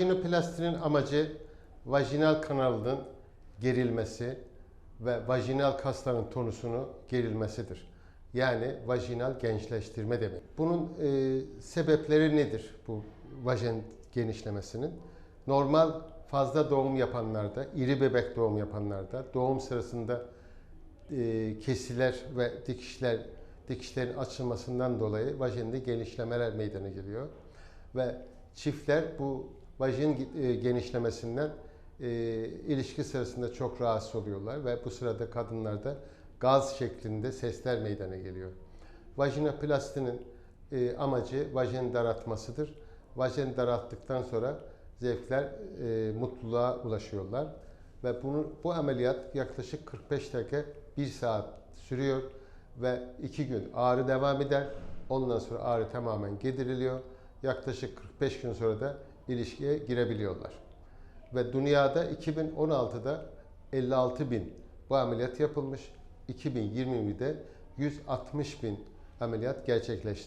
Vajinoplastinin amacı vajinal kanalının gerilmesi ve vajinal kasların tonusunu gerilmesidir. Yani vajinal gençleştirme demek. Bunun e, sebepleri nedir bu vajin genişlemesinin? Normal fazla doğum yapanlarda, iri bebek doğum yapanlarda, doğum sırasında e, kesiler ve dikişler dikişlerin açılmasından dolayı vajinde genişlemeler meydana geliyor ve çiftler bu vajin e, genişlemesinden e, ilişki sırasında çok rahatsız oluyorlar ve bu sırada kadınlarda gaz şeklinde sesler meydana geliyor. Vajinoplastinin e, amacı vajini daraltmasıdır. Vajini daralttıktan sonra zevkler e, mutluluğa ulaşıyorlar ve bunu bu ameliyat yaklaşık 45 dakika 1 saat sürüyor ve 2 gün ağrı devam eder. Ondan sonra ağrı tamamen gideriliyor. Yaklaşık 45 gün sonra da ilişkiye girebiliyorlar. Ve dünyada 2016'da 56 bin bu ameliyat yapılmış. 2020'de 160 bin ameliyat gerçekleşti.